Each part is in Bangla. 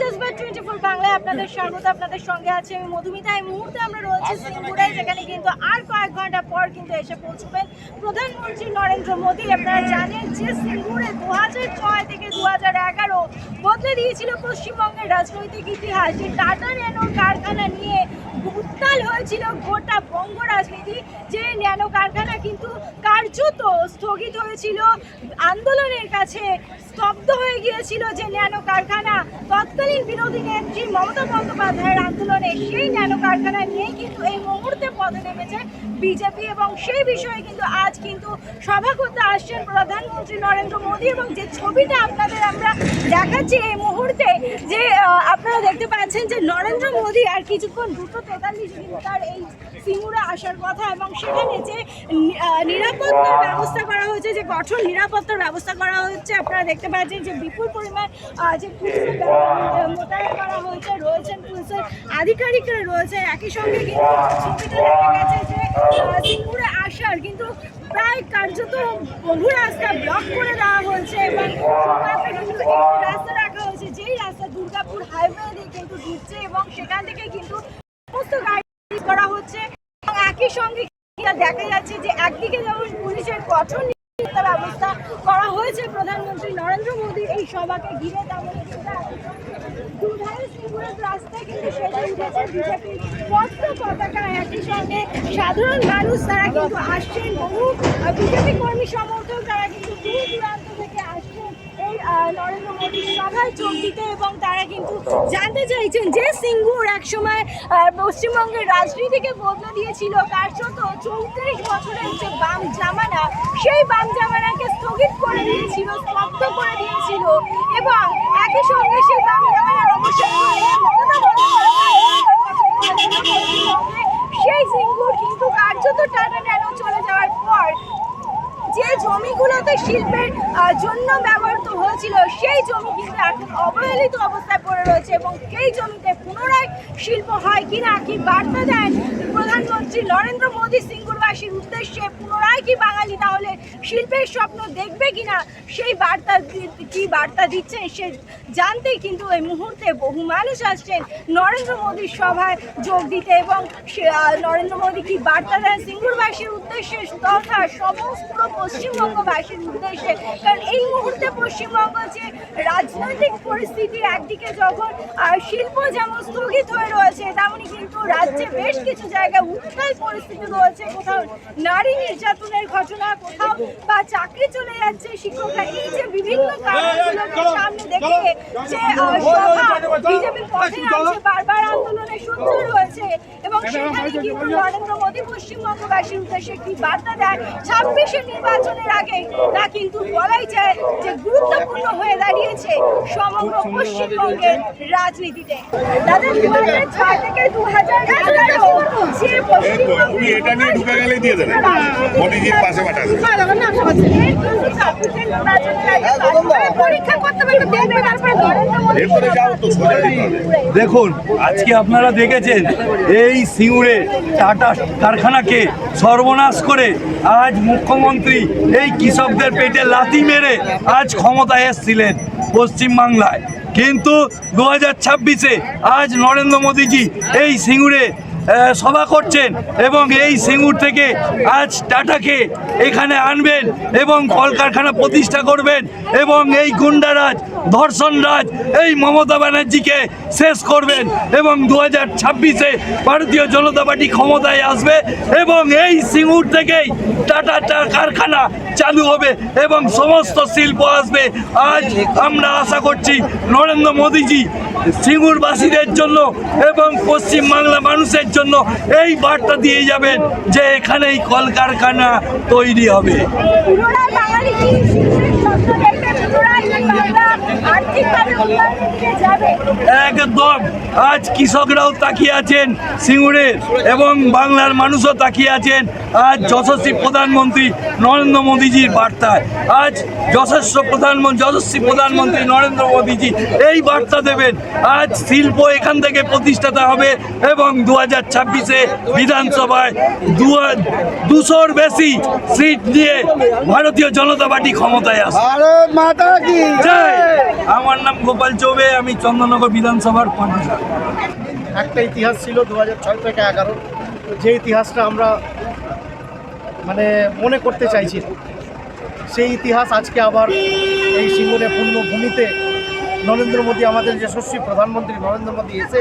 জজবা ফোর বাংলায় আপনাদের স্বাগত, আপনাদের সঙ্গে আছে আমি মুহূর্তে আমরা রয়েছে সিঙ্গুরায় যেখানে কিন্তু আর কয়েক ঘণ্টা পর কিন্তু এসে পৌঁছবেন প্রধানমন্ত্রী নরেন্দ্র মোদী। আপনারা জানেন যে সিঙ্গুরে দু হাজার ছয় থেকে দু হাজার এগারো বদলে দিয়েছিল পশ্চিমবঙ্গের রাজনৈতিক ইতিহাস। যে টাটা ন্যানো কারখানা নিয়ে উত্তাল হয়েছিল গোটা বঙ্গ রাজনীতি যে ন্যানো কারখানা কিন্তু কার্যত স্থগিত হয়েছিল। আন্দোলনের কাছে স্তব্ধ হয়ে গিয়েছিল যে ন্যানো কারখানা তৎকালীন বিরোধী নেত্রী মমতা বন্দ্যোপাধ্যায়ের আন্দোলনে সেই ন্যানো কারখানা নিয়েই কিন্তু এই মুহূর্তে পদে নেমেছে বিজেপি এবং সেই বিষয়ে কিন্তু আজ কিন্তু সভা করতে আসছেন প্রধানমন্ত্রী নরেন্দ্র মোদী এবং যে ছবিটা আপনাদের আমরা দেখাচ্ছি এই মুহূর্তে যে আপনারা দেখতে পাচ্ছেন যে নরেন্দ্র মোদী আর কিছুক্ষণ দুটো তেতাল্লিশ কিন্তু তার এই সিঙ্গুরে আসার কথা এবং সেখানে যে নিরাপত্তার ব্যবস্থা করা হয়েছে, যে কঠোর নিরাপত্তার ব্যবস্থা করা হচ্ছে, আপনারা দেখতে পাচ্ছেন যে বিপুল পরিমাণ যে পুলিশের মোতায়েন করা হয়েছে, রয়েছেন পুলিশের আধিকারিকরা রয়েছে একই সঙ্গে কিন্তু ছবিতে দেখা গেছে যে সিঙ্গুরে আসার কিন্তু প্রায় কার্যত বহু রাস্তা ব্লক করে দেওয়া হয়েছে এবং কিন্তু রাস্তা রাখা হয়েছে, যেই রাস্তা দুর্গাপুর হাইওয়ে দিয়ে কিন্তু ঢুকছে এবং সেখান থেকে কিন্তু সমস্ত গাড়ি করা হচ্ছে সঙ্গে দেখা যাচ্ছে যে একদিকে যেমন পুলিশের কঠোর নিরাপত্তা ব্যবস্থা করা হয়েছে প্রধানমন্ত্রী নরেন্দ্র মোদী, এই সভাকে ঘিরে কিন্তু দুধারে রাস্তায় কিন্তু সেজে পতাকা একই সঙ্গে সাধারণ মানুষ তারা কিন্তু আসছেন, বহু বিজেপি কর্মী সমর্থক তারা কিন্তু দূর দূরান্ত থেকে আসছেন এই আহ, নরেন্দ্র মোদীর সভায় যোগ দিতে এবং তারা কিন্তু জানতে চাইছেন যে সিঙ্গুর একসময় পশ্চিমবঙ্গের রাজনীতিকে বদলে দিয়েছিল। কার্যত চৌত্রিশ বছরের যে বাম জামানা, সেই বাম জামানাকে স্থগিত করে দিয়েছিল, স্তব্ধ করে দিয়েছিল এবং একই সঙ্গে সেই বাম জামানার অবসান সেই সিঙ্গুর কিন্তু কার্যত টাটা ন্যানো চলে শিল্পের জন্য ব্যবহৃত হয়েছিল। সেই জমি কিন্তু এখন অবহেলিত অবস্থায় পড়ে রয়েছে এবং সেই জমিতে পুনরায় শিল্প হয় কিনা, কি বার্তা দেন প্রধানমন্ত্রী নরেন্দ্র মোদী সিঙ্গুরবাসীর উদ্দেশ্যে পুনরায় কি বাঙালি তাহলে শিল্পের স্বপ্ন দেখবে কিনা? সেই বার্তা কি বার্তা দিচ্ছেন সে জানতে কিন্তু এই মুহূর্তে বহু মানুষ আসছেন। নরেন্দ্র মোদীর সভায় যোগ দিতে এবং নরেন্দ্র মোদী কি বার্তা দেন সিঙ্গুরবাসীর উদ্দেশ্যে তথা সমস্ত পশ্চিমবঙ্গবাসীর উদ্দেশ্যে? কারণ এই মুহূর্তে পশ্চিমবঙ্গ যে রাজনৈতিক পরিস্থিতি একদিকে যখন শিল্প যেমন স্থগিত হয়ে রয়েছে, তেমনি কিন্তু রাজ্যে বেশ কিছু জায়গায় উত্তাল পরিস্থিতি রয়েছে, কোথাও নারী নির্যাতনের ঘটনা, কোথাও বা চাকরি চলে যাচ্ছে শিক্ষকরা। এই যে বিভিন্ন কারণগুলোকে সামনে দেখে যে সভা বিজেপি পথে নামছে, বারবার আন্দোলনে সূত্র রয়েছে এবং সেখানে কিন্তু নরেন্দ্র মোদী পশ্চিমবঙ্গবাসীর উদ্দেশ্যে কি বার্তা দেয় ছাব্বিশে নির্বাচনের আগে তা কিন্তু বলাই যায় যে গুরুত্বপূর্ণ হয়ে দাঁড়িয়েছে সমগ্র পশ্চিমবঙ্গের রাজনীতিতে দাদা দু হাজার ছয় থেকে দু হাজার এগারো যে এই তো, আপনি এটা নিয়ে ঢুকে গেলেই দিয়ে দেবেন। মোদিজির পাশে পাঠাবেন। পরীক্ষা করতে হবে দেখবে তারপরে নরেন্দ্র মোদী এরপরে যাও তো সোজা যেতে হবে। দেখুন আজকে আপনারা দেখেছেন এই সিঙ্গুরে টাটা কারখানাকে সর্বনাশ করে আজ মুখ্যমন্ত্রী এই কৃষকদের পেটে লাথি মেরে আজ ক্ষমতায় এসছিলেন পশ্চিমবাংলায়। কিন্তু দু হাজার ছাব্বিশে আজ নরেন্দ্র মোদীজি এই সিঙ্গুরে সভা করছেন এবং এই সিঙ্গুর থেকে আজ টাটাকে এখানে আনবেন এবং কলকারখানা প্রতিষ্ঠা করবেন এবং এই গুন্ডারাজ ধর্ষণরাজ এই মমতা ব্যানার্জিকে শেষ করবেন এবং দু হাজার ছাব্বিশে ভারতীয় জনতা পার্টি ক্ষমতায় আসবে এবং এই সিঙ্গুর থেকেই টাটা কারখানা চালু হবে এবং সমস্ত শিল্প আসবে। আজ আমরা আশা করছি নরেন্দ্র মোদীজি সিঙ্গুরবাসীদের জন্য এবং পশ্চিমবাংলা মানুষের জন্য এই বার্তা দিয়ে যাবেন যে এখানেই কলকারখানা তৈরি হবে। একদম। আজ কৃষকরাও তাকিয়ে আছেন সিঙ্গুরে এবং বাংলার মানুষও তাকিয়ে আছেন আজ যশস্বী প্রধানমন্ত্রী নরেন্দ্র মোদীজির বার্তায়। আজ যশস্ব প্রধানমন্ত্রী যশস্বী প্রধানমন্ত্রী নরেন্দ্র মোদীজি এই বার্তা দেবেন। আজ শিল্প এখান থেকে প্রতিষ্ঠাতা হবে এবং দু হাজার ছাব্বিশে বিধানসভায় দু দুশোর বেশি সিট নিয়ে ভারতীয় জনতা পার্টি ক্ষমতায় আসবে। ভারত মাতা কি জয়। আমার নাম গোপাল চৌবে আমি চন্দননগর বিধানসভার পান্ডা একটা ইতিহাস ছিল দু ছয় থেকে এগারো। যে ইতিহাসটা আমরা মানে মনে করতে চাইছি সেই ইতিহাস আজকে আবার এই সিঙ্গুরে পূর্ণভূমিতে নরেন্দ্র মোদী আমাদের যশস্বী প্রধানমন্ত্রী নরেন্দ্র মোদী এসে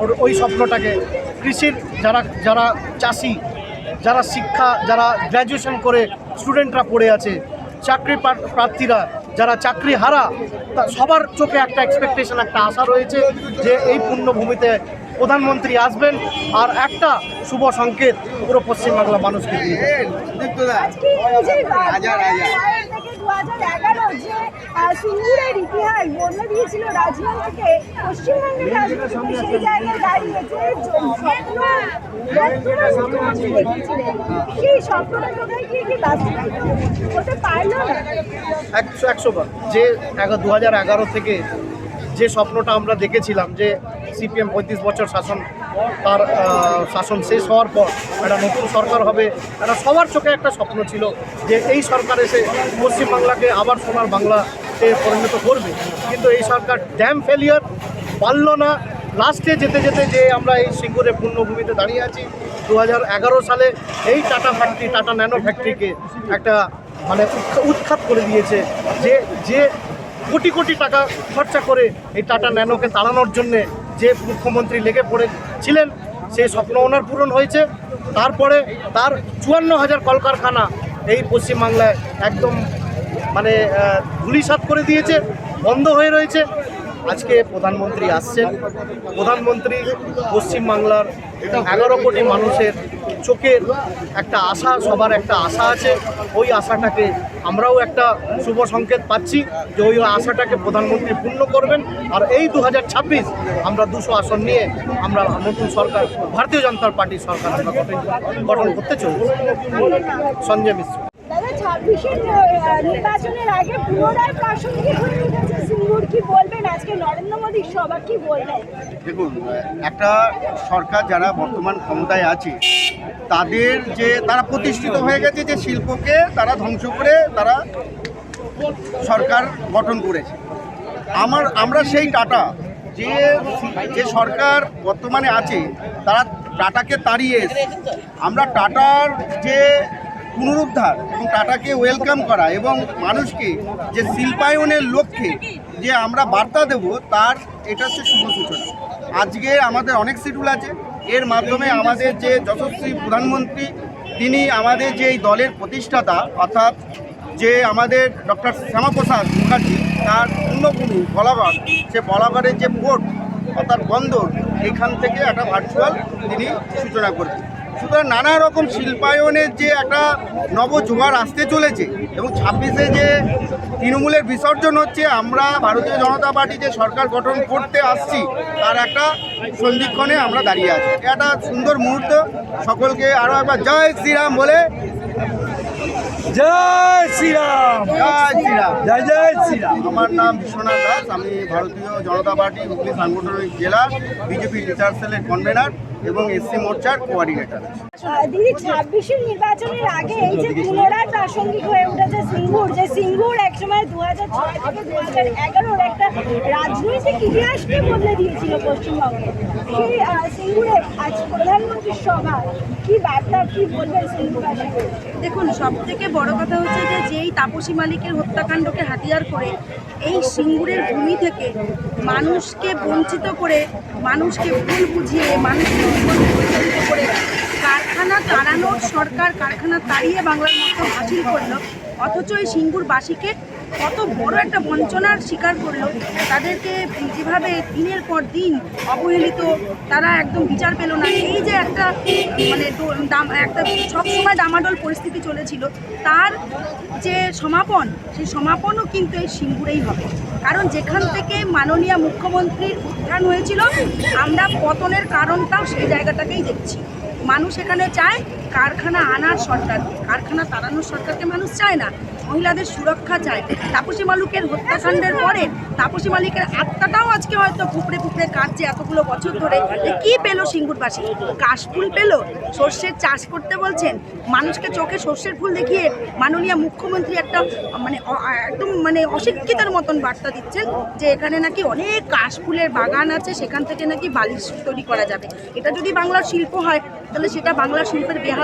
ওর ওই স্বপ্নটাকে কৃষির যারা যারা চাষি যারা শিক্ষা যারা গ্র্যাজুয়েশন করে স্টুডেন্টরা পড়ে আছে চাকরি প্রার্থীরা যারা চাকরি হারা তা সবার চোখে একটা এক্সপেকটেশন একটা আশা রয়েছে যে এই পুণ্যভূমিতে প্রধানমন্ত্রী আসবেন। আর একটা শুভ সংকেত পুরো পশ্চিমবাংলা মানুষকে দিয়ে যে দু হাজার এগারো থেকে যে স্বপ্নটা আমরা দেখেছিলাম যে সিপিএম পঁয়ত্রিশ বছর শাসন তার শাসন শেষ হওয়ার পর একটা নতুন সরকার হবে। একটা সবার চোখে একটা স্বপ্ন ছিল যে এই সরকার এসে পশ্চিমবাংলাকে আবার সোনার বাংলাতে পরিণত করবে। কিন্তু এই সরকার ড্যাম ফেলিয়ার পারল না। লাস্টে যেতে যেতে যে আমরা এই সিঙ্গুরে পূর্ণভূমিতে দাঁড়িয়ে আছি দু হাজার এগারো সালে এই টাটা ফ্যাক্টরি টাটা ন্যানো ফ্যাক্টরিকে একটা মানে উৎখা- উৎখাত করে দিয়েছে যে যে কোটি কোটি টাকা খরচা করে এই টাটা ন্যানোকে তাড়ানোর জন্যে যে মুখ্যমন্ত্রী লেগে পড়েছিলেন সেই স্বপ্ন ওনার পূরণ হয়েছে। তারপরে তার চুয়ান্ন হাজার কলকারখানা এই পশ্চিমবাংলায় একদম মানে ধুলিসাত করে দিয়েছে, বন্ধ হয়ে রয়েছে। আজকে প্রধানমন্ত্রী আসছেন। প্রধানমন্ত্রী পশ্চিমবাংলার এগারো কোটি মানুষের চোখের একটা আশা, সবার একটা আশা আছে। ওই আশাটাকে আমরাও একটা শুভ সংকেত পাচ্ছি যে ওই আশাটাকে প্রধানমন্ত্রী পূর্ণ করবেন। আর এই দু হাজার ছাব্বিশ আমরা দুশো আসন নিয়ে আমরা নতুন সরকার, ভারতীয় জনতা পার্টির সরকার আমরা গঠন করতে চলেছি। সঞ্জয় মিশ্র। ছাব্বিশের নির্বাচনের আগে পুনরায় প্রাসঙ্গিক হয়ে উঠেছে কি বলবেন? দেখুন, একটা সরকার যারা বর্তমান ক্ষমতায় আছে, তাদের যে তারা প্রতিষ্ঠিত হয়ে গেছে যে শিল্পকে তারা ধ্বংস করে তারা সরকার গঠন করেছে। আমার, আমরা সেই টাটা, যে যে সরকার বর্তমানে আছে, তারা টাটাকে তাড়িয়ে আমরা টাটার যে পুনরুদ্ধার এবং টাটাকে ওয়েলকাম করা এবং মানুষকে যে শিল্পায়নের লক্ষ্যে যে আমরা বার্তা দেব, তার এটা হচ্ছে শুভ সূচনা। আজকে আমাদের অনেক শিডিউল আছে, এর মাধ্যমে আমাদের যে যশস্বী প্রধানমন্ত্রী, তিনি আমাদের যে এই দলের প্রতিষ্ঠাতা, অর্থাৎ যে আমাদের ডক্টর শ্যামাপ্রসাদ মুখার্জি, তার পূর্ণভূমি বলাগড়, সে বলাগড়ের যে পোর্ট, অর্থাৎ বন্দর, এখান থেকে একটা ভার্চুয়াল তিনি সূচনা করবেন সুতরাং নানা রকম শিল্পায়নের যে একটা নবজোয়ার আসতে চলেছে এবং ছাব্বিশে যে তৃণমূলের বিসর্জন হচ্ছে, আমরা ভারতীয় জনতা পার্টি যে সরকার গঠন করতে আসছি, তার একটা সন্ধিক্ষণে আমরা দাঁড়িয়ে আছি। একটা সুন্দর মুহূর্ত। সকলকে আরও একবার জয় শ্রীরাম বলে জয় শ্রীরাম। জয় শ্রীরাম। জয় জয় শ্রীরাম। আমার নাম বিশ্বনাথ দাস আমি ভারতীয় জনতা পার্টি হুগলি সাংগঠনিক জেলা বিজেপি রিসার্চ সেলের কনভেনার এবং এসসি মোর্চার কোঅর্ডিনেটর। দিদি ছাব্বিশের নির্বাচনের আগে এই যে পুনরায় প্রাসঙ্গিক হয়ে উঠেছে সিঙ্গুর যে সিঙ্গুর একসময় দু হাজার ছয় থেকে দু হাজার এগারোর একটা রাজনৈতিক ইতিহাসকে বদলে দিয়েছিল পশ্চিমবঙ্গে। আজ সভা দেখুন সব থেকে বড় কথা হচ্ছে যে, যেই তাপসী মালিকের হত্যাকাণ্ডকে হাতিয়ার করে এই সিঙ্গুরের ভূমি থেকে মানুষকে বঞ্চিত করে, মানুষকে ভুল বুঝিয়ে, মানুষকে বিপদে করে কারখানা তাড়ানোর সরকার কারখানা তাড়িয়ে বাংলার মতো হাসিল করল, অথচ এই সিঙ্গুরবাসীকে কত বড় একটা বঞ্চনার শিকার করল। তাদেরকে যেভাবে দিনের পর দিন অবহেলিত, তারা একদম বিচার পেল না। এই যে একটা মানে দাম, একটা সবসময় ডামাডোল পরিস্থিতি চলেছিল, তার যে সমাপন, সেই সমাপনও কিন্তু এই সিঙ্গুরেই হবে। কারণ যেখান থেকে মাননীয় মুখ্যমন্ত্রীর উত্থান হয়েছিল, আমরা পতনের কারণটাও সেই জায়গাটাকেই দেখছি। মানুষ এখানে চায় কারখানা আনার সরকার, কারখানা তাড়ানোর সরকারকে মানুষ চায় না, মহিলাদের সুরক্ষা চায়। তাপসী মালুকের হত্যাকাণ্ডের পরে তাপসী মালিকের আত্মাটাও আজকে হয়তো পুপড়ে পুপড়ে কাটছে এতগুলো বছর ধরে। কি পেল সিঙ্গুরবাসী? কাশফুল পেল? সর্ষের চাষ করতে বলছেন। মানুষকে চোখে সর্ষের ফুল দেখিয়ে মাননীয় মুখ্যমন্ত্রী একটা মানে একদম মানে অশিক্ষিতার মতন বার্তা দিচ্ছেন যে এখানে নাকি অনেক কাশফুলের বাগান আছে, সেখান থেকে নাকি বালিশ তৈরি করা যাবে। এটা যদি বাংলার শিল্প হয়, তাহলে সেটা বাংলার শিল্পের বেহাল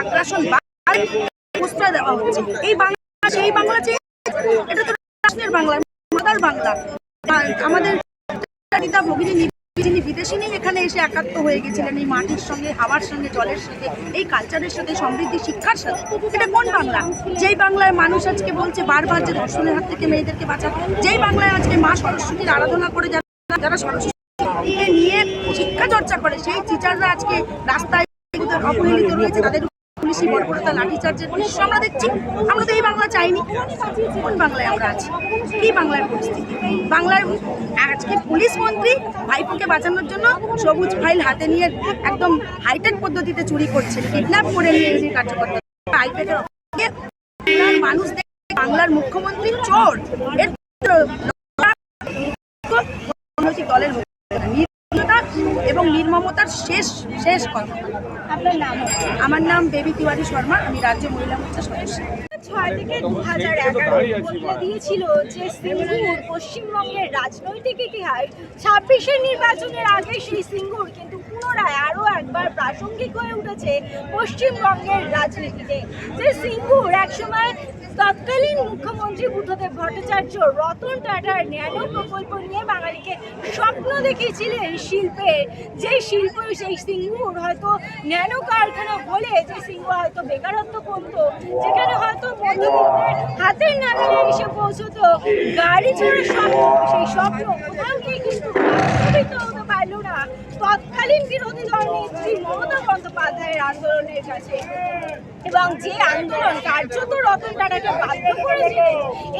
আগ্রাসন প্রশ্রয় দেওয়া হচ্ছে। এই বাংলা সেই বাংলা এটা তো রাষ্ট্রের বাংলা মাদার বাংলা। আমাদের ভগিনী যিনি বিদেশি নেই, এখানে এসে একাত্ম হয়ে গেছিলেন এই মাটির সঙ্গে, হাওয়ার সঙ্গে, জলের সাথে এই কালচারের সাথে, সমৃদ্ধি, শিক্ষার সাথে। এটা কোন বাংলা? যেই বাংলায় মানুষ আজকে বলছে বারবার যে ধর্ষণের হাত থেকে মেয়েদেরকে বাঁচাতে, যেই বাংলায় আজকে মা সরস্বতীর আরাধনা করে যারা যারা সরস্বতীকে নিয়ে শিক্ষা চর্চা করে, সেই টিচাররা আজকে রাস্তায় অবহেলিত রয়েছে, তাদের লাঠিচার্জের আমরা দেখছি আমরা তো এই বাংলা চাইনি কোন বাংলায় আমরা আছি কি বাংলার পরিস্থিতি বাংলার আজকে পুলিশ মন্ত্রী ভাইপোকে বাঁচানোর জন্য সবুজ ফাইল হাতে নিয়ে একদম হাইটেক পদ্ধতিতে চুরি করছে কিডন্যাপ করে নিয়ে এসে কার্যকর্তা মানুষ বাংলার মুখ্যমন্ত্রী চোর এর দলের এবং নির্মমতার শেষ শেষ কথা। আপনার নাম? আমার নাম বেবি তিওয়ারি শর্মা আমি রাজ্য মহিলা মোর্চা সদস্য। ছয় থেকে দু হাজার এগারো দিয়েছিল যে সিঙ্গুর পশ্চিমবঙ্গের রাজনৈতিক ইতিহাস ছাব্বিশের নির্বাচনের আগে সেই সিঙ্গুর কিন্তু পুনরায় আরও একবার প্রাসঙ্গিক হয়ে উঠেছে পশ্চিমবঙ্গের রাজনীতিতে। যে সিঙ্গুর একসময় তৎকালীন মুখ্যমন্ত্রী বুদ্ধদেব ভট্টাচার্য রতন টাটার ন্যানো প্রকল্প নিয়ে বাঙালিকে স্বপ্ন দেখিয়েছিলেন শিল্পের যে শিল্প, সেই সিঙ্গুর হয়তো ন্যানো কারখানা বলে যে সিঙ্গ হয়তো বেকারত্ব কমতো যেখানে হয়তো মধ্যবিত্তের হাতের নাগালে এসে পৌঁছতো। গাড়ি চড়ার স্বপ্ন, সেই স্বপ্ন কোথাও গিয়ে কিন্তু বাস্তবিত হতে তৎকালীন বিরোধী দল নেত্রী মমতা বন্দ্যোপাধ্যায়ের আন্দোলনের কাছে। এবং যে আন্দোলন কার্যত রতন টাটাকে বাধ্য করেছে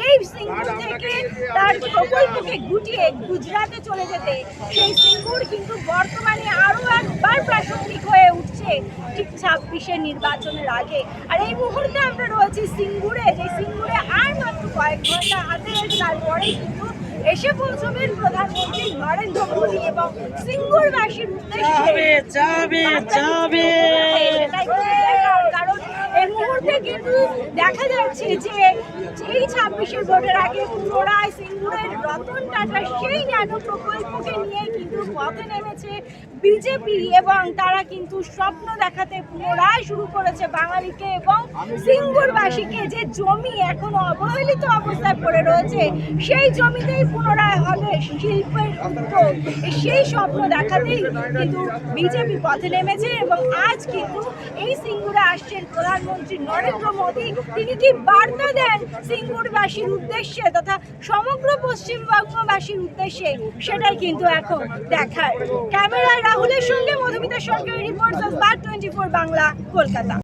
এই সিঙ্গুর থেকে তার প্রকল্পকে গুটিয়ে গুজরাটে চলে যেতে, সেই সিঙ্গুর কিন্তু বর্তমানে আরও একবার প্রাসঙ্গিক হয়ে উঠছে ঠিক ছাব্বিশের নির্বাচনের আগে। আর এই মুহূর্তে আমরা রয়েছি সিঙ্গুরে, যে সিঙ্গুরে আর মাত্র কয়েক ঘণ্টা হাতে তারপরে কিন্তু এসে পৌঁছবেন প্রধানমন্ত্রী নরেন্দ্র মোদী এবং সিঙ্গুরবাসীর উদ্দেশ্যে। যাবে যাবে যাবে। কারণ এই মুহূর্তে কিন্তু দেখা যাচ্ছে যে এই ছাব্বিশের ভোটের আগে পুনরায় সিঙ্গুরের রতন টাটা সেই ন্যানো প্রকল্পকে নিয়ে কিন্তু পথে নেমেছে বিজেপি এবং তারা কিন্তু স্বপ্ন দেখাতে পুনরায় শুরু করেছে বাঙালিকে এবং সিঙ্গুরবাসীকে যে জমি এখনও অবহেলিত অবস্থায় পড়ে রয়েছে, সেই জমিতেই পুনরায় হবে শিল্পের সেই স্বপ্ন দেখাতেই কিন্তু বিজেপি পথে নেমেছে এবং আজ কিন্তু এই সিঙ্গুরে আসছেন প্রধানমন্ত্রী নরেন্দ্র মোদী, তিনি কি বার্তা দেন সিঙ্গুরবাসীর উদ্দেশ্যে তথা সমগ্র পশ্চিমবঙ্গবাসীর উদ্দেশ্যে? সেটাই কিন্তু এখন দেখার। ক্যামেরায় রাহুলের সঙ্গে মধুমিতা সরকারের রিপোর্ট বার টোয়েন্টি ফোর বাংলা, কলকাতা।